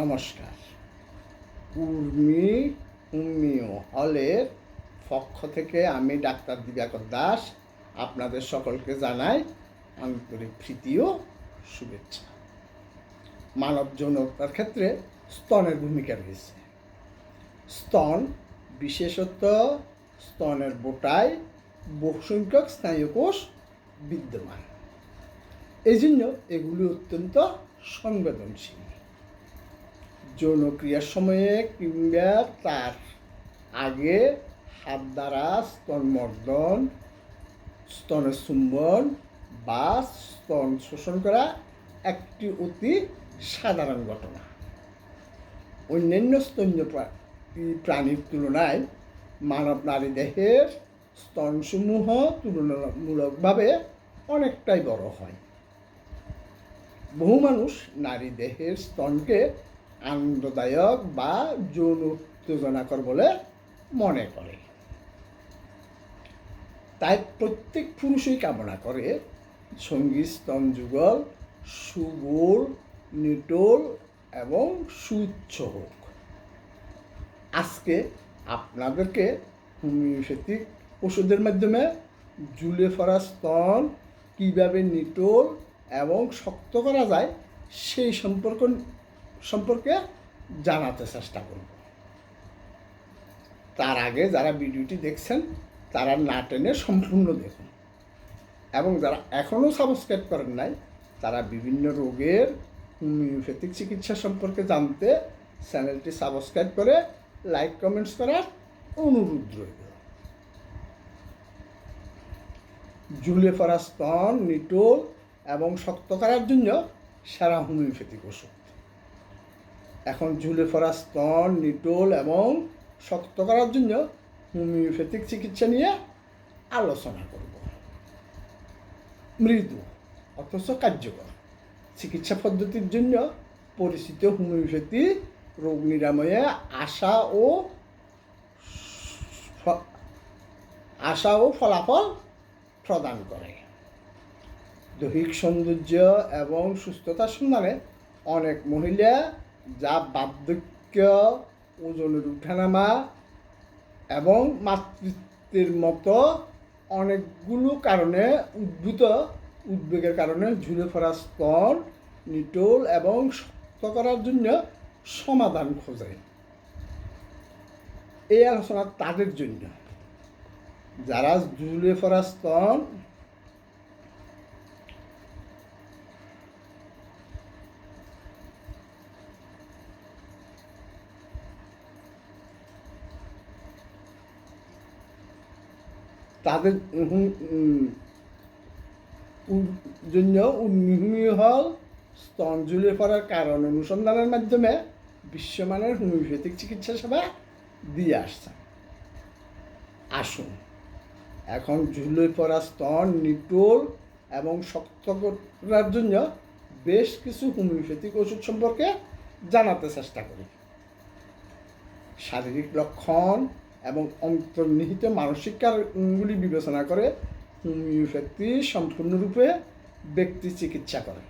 নমস্কার। উর্মি হোমিও হলের পক্ষ থেকে আমি ডাক্তার দিবাকর দাস আপনাদের সকলকে জানাই আন্তরিক প্রীতি ও শুভেচ্ছা। মানব যৌনতার ক্ষেত্রে স্তনের ভূমিকা রয়েছে। স্তন, বিশেষত স্তনের বোটায় বহুসংখ্যক স্নায়ুকোষ বিদ্যমান। এই জন্য এগুলি অত্যন্ত সংবেদনশীল। যৌনক্রিয়ার সময়ে কিংবা তার আগে হাত দ্বারা স্তনমর্দন স্তনের চুম্বন বা স্তন শোষণ করা একটি অতি সাধারণ ঘটনা। অন্যান্য স্তন্য প্রা- প্রাণীর তুলনায় মানব নারী দেহের স্তনসমূহ তুলনামূলকভাবে অনেকটাই বড় হয়। বহু মানুষ নারী দেহের স্তনকে আনন্দদায়ক বা যৌন উত্তেজনাকর বলে মনে করে। তাই প্রত্যেক পুরুষই কামনা করে, সঙ্গী স্তন যুগল সুগোল নিটোল এবং সুচ্ছ হোক। আজকে আপনাদেরকে হোমিওপ্যাথিক ওষুধের মাধ্যমে জুলে ফরা স্তন, কীভাবে নিটোল এবং শক্ত করা যায় সেই সম্পর্ক সম্পর্কে জানাতে চেষ্টা করব। তার আগে যারা ভিডিওটি দেখছেন, তারা না টেনে সম্পূর্ণ দেখুন। এবং যারা এখনও সাবস্ক্রাইব করেন নাই, তারা বিভিন্ন রোগের হোমিওপ্যাথিক চিকিৎসা সম্পর্কে জানতে চ্যানেলটি সাবস্ক্রাইব করে লাইক, কমেন্টস করার অনুরোধ রইল। স্তন নিটোল এবং শক্ত করার জন্য সারা হোমিওপ্যাথিক ওষুধ। এখন ঝুলে পড়া স্তন, নিটোল এবং শক্ত করার জন্য হোমিওপ্যাথিক চিকিৎসা নিয়ে আলোচনা করব। মৃদু, অথচ কার্যকর চিকিৎসা পদ্ধতির জন্য পরিচিত হোমিওপ্যাথি রোগ নিরাময়ে আশা ও আশা ও ফলাফল প্রদান করে। দৈহিক সৌন্দর্য এবং সুস্থতার সন্ধানে অনেক মহিলা যা বার্ধক্য ওজনের উঠানামা এবং মাতৃত্বের মতো অনেকগুলো কারণে উদ্ভূত, উদ্বেগের কারণে ঝুলে পড়া স্তন নিটোল এবং শক্ত করার জন্য সমাধান খোঁজে। এই আলোচনা তাদের জন্য। যারা ঝুলে পড়া স্তন তাদের জন্য উন্মুখী হল স্তন ঝুলে পড়ার কারণ অনুসন্ধানের মাধ্যমে বিশ্বমানের হোমিওপ্যাথিক চিকিৎসা সেবা দিয়ে আসছে। আসুন, এখন ঝুলে পড়া স্তন নিটোল এবং শক্ত করার জন্য বেশ কিছু হোমিওপ্যাথিক ওষুধ সম্পর্কে জানাতে চেষ্টা করি। শারীরিক লক্ষণ এবং অন্তর্নিহিত মানসিক কারণগুলি বিবেচনা করে হোমিওপ্যাথি সম্পূর্ণরূপে ব্যক্তি চিকিৎসা করে।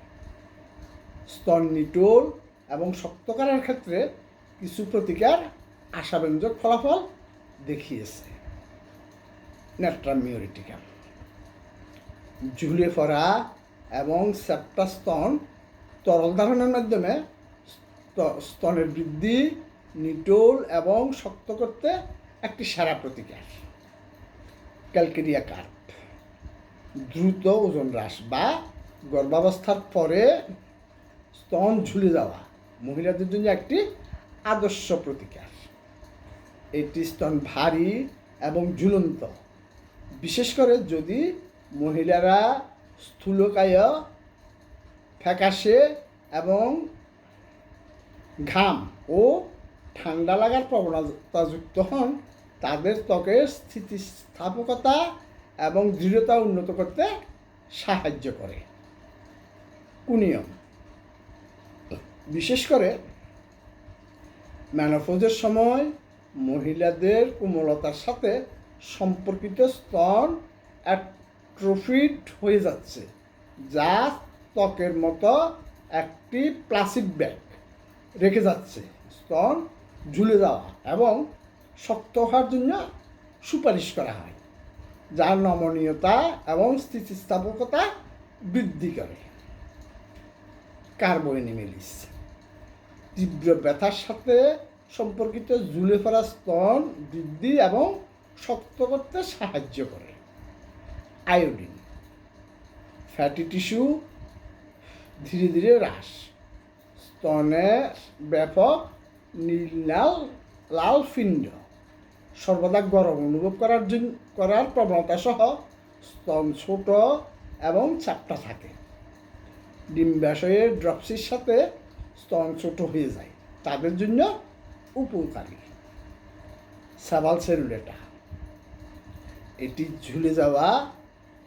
স্তন নিটোল এবং শক্ত করার ক্ষেত্রে কিছু প্রতিকার আশাব্যঞ্জক ফলাফল দেখিয়েছে। নেট্রামিওরিটিকা। ঝুলে পড়া এবং সেপ্টা স্তন তরল ধারণের মাধ্যমে স্ত- স্তনের বৃদ্ধি, নিটোল এবং শক্ত করতে একটি সেরা প্রতিকার। Calcarea carb. দ্রুত ওজন হ্রাস বা গর্ভাবস্থার পরে স্তন ঝুলে যাওয়া মহিলাদের জন্য একটি আদর্শ প্রতিকার। এটি স্তন ভারী এবং ঝুলন্ত। বিশেষ করে যদি মহিলারা স্থূলকায় ফ্যাকাশে এবং ঘাম ও ঠান্ডা লাগার প্রবণতাযুক্ত হন, তাদের ত্বকের স্থিতিস্থাপকতা এবং দৃঢ়তা উন্নত করতে সাহায্য করে। কুনিয়ম। বিশেষ করে ম্যানোপোজের সময় মহিলাদের কোমলতার সাথে সম্পর্কিত স্তন অ্যাট্রোফিড হয়ে যাচ্ছে, যা ত্বকের মতো একটি প্লাস্টিক ব্যাগ রেখে যাচ্ছে। স্তন ঝুলে যাওয়া এবং শক্ত হওয়ার জন্য সুপারিশ করা হয়, যার নমনীয়তা এবং স্থিতিস্থাপকতা বৃদ্ধি করে। কার্বোনিমেলিস তীব্র ব্যথার সাথে সম্পর্কিত ঝুলে পড়া স্তন বৃদ্ধি এবং শক্ত করতে সাহায্য করে। আয়োডিন, ফ্যাটি টিস্যু ধীরে ধীরে হ্রাস। স্তনে ব্যাপক লাল লাল পিণ্ড সর্বদা গরম অনুভব করার জন্য, করার প্রবণতা সহ স্তন ছোট এবং চাপটা থাকে। ডিম্বাশয়ের ড্রপসির সাথে স্তন ছোট হয়ে যায়। তাদের জন্য উপকারী। সাবাল সেলুলেটা। এটি ঝুলে যাওয়া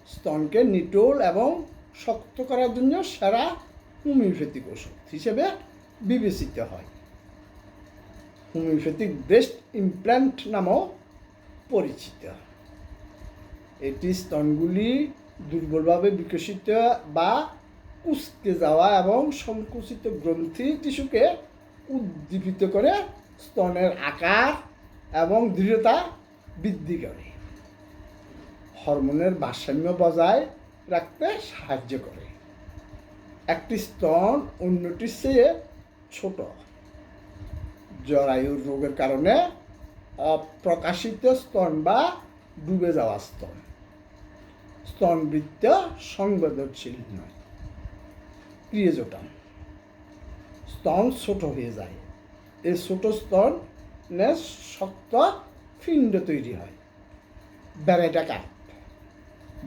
স্তনকে নিটোল এবং শক্ত করার জন্য সেরা হোমিওপ্যাথিক ওষুধ হিসেবে বিবেচিত হয়। হোমিওপ্যাথিক ব্রেস্ট ইমপ্ল্যান্ট নামও পরিচিত। এটি স্তনগুলি দুর্বলভাবে বিকশিত বা কুচকে যাওয়া এবং সংকুচিত গ্রন্থি টিস্যুকে উদ্দীপিত করে স্তনের আকার এবং দৃঢ়তা বৃদ্ধি করে। হরমোনের ভারসাম্য বজায় রাখতে সাহায্য করে। একটি স্তন অন্যটির চেয়ে ছোট। জরায়ুর রোগের কারণে অপ্রকাশিত স্তন বা ডুবে যাওয়া স্তন। স্তনবৃত্ত সংবেদনশীল নয়। ক্রিয়েজোটাম। স্তন ছোট হয়ে যায়। এই ছোট স্তনে শক্ত পিণ্ড তৈরি হয়। ব্যারেটা কাপ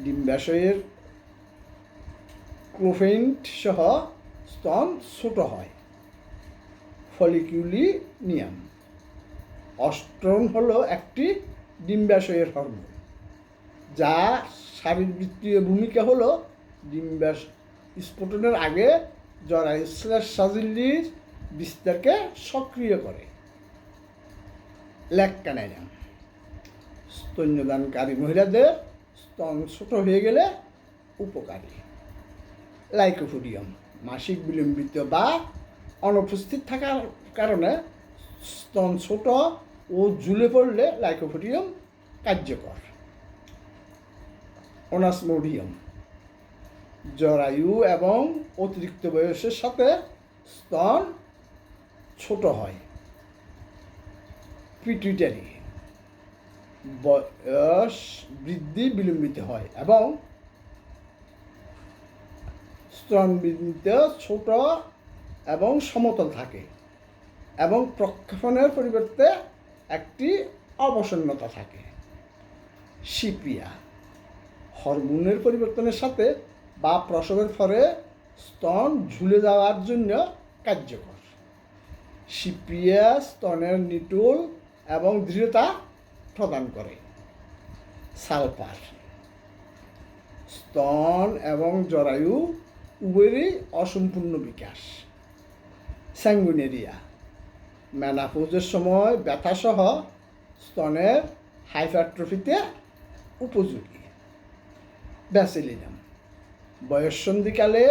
ডিম্বাশয়ের ক্লোফেন্ট সহ স্তন ছোট হয়। ফলিকিউলিনিয়াম অস্ট্রন হলো একটি ডিম্বাশয়ের হরমোন, যা শারীরবৃত্তীয় ভূমিকা হলো ডিম্বাশ স্ফোটনের আগে জরায়ু সাজিল্লির বিস্তারকে সক্রিয় করে। ল্যাককানাইনাম স্তন্যদানকারী মহিলাদের স্তন ছোট হয়ে গেলে উপকারী। লাইকোফোডিয়াম, মাসিক বিলম্বিত বা অনুপস্থিত থাকার কারণে স্তন ছোট ও ঝুলে পড়লে লাইকোফোডিয়াম কার্যকর। অনাসমোডিয়াম। জরায়ু এবং অতিরিক্ত বয়সের সাথে স্তন ছোট হয়। পিটুইটারি বয়স বৃদ্ধি বিলম্বিত হয় এবং স্তন বৃদ্ধিতে ছোট এবং সমতল থাকে এবং প্রক্ষেপণের পরিবর্তে একটি অবসন্নতা থাকে। সিপিয়া হরমোনের পরিবর্তনের সাথে বা প্রসবের ফলে স্তন ঝুলে যাওয়ার জন্য কার্যকর। সিপিয়া স্তনের নিটোল এবং দৃঢ়তা প্রদান করে। সালফার, স্তন এবং জরায়ু উভয়েরই অসম্পূর্ণ বিকাশ। স্যাঙ্গুনেরিয়া ম্যানাপোজের সময় ব্যথাসহ স্তনের হাইপারট্রফিতে উপযোগী। ব্যাসিলিনাম। বয়ঃসন্ধিকালে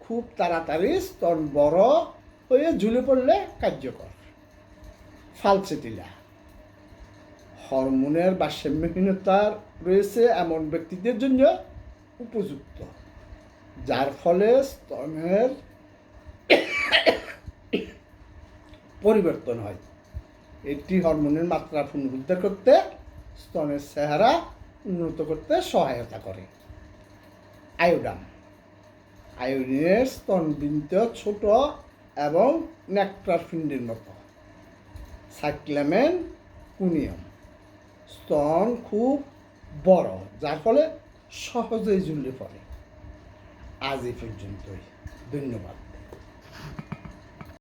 খুব তাড়াতাড়ি স্তন বড় হয়ে ঝুলে পড়লে কার্যকর। ফালসেটিলা। হরমোনের ভারসাম্যহীনতার রয়েছে এমন ব্যক্তিদের জন্য উপযুক্ত, যার ফলে স্তনের পরিবর্তন হয়। এটি হরমোনের মাত্রা পুনরুদ্ধার করতে স্তনের চেহারা উন্নত করতে সহায়তা করে। আয়োডাম আয়োডিনের স্তনবিন্দু ছোট এবং নেকটার ফিন্ডের মতো। সাইক্লামেন কুনিয়ম। স্তন খুব বড়, যার ফলে সহজেই ঝুলে পড়ে। আজ এই পর্যন্তই। ধন্যবাদ।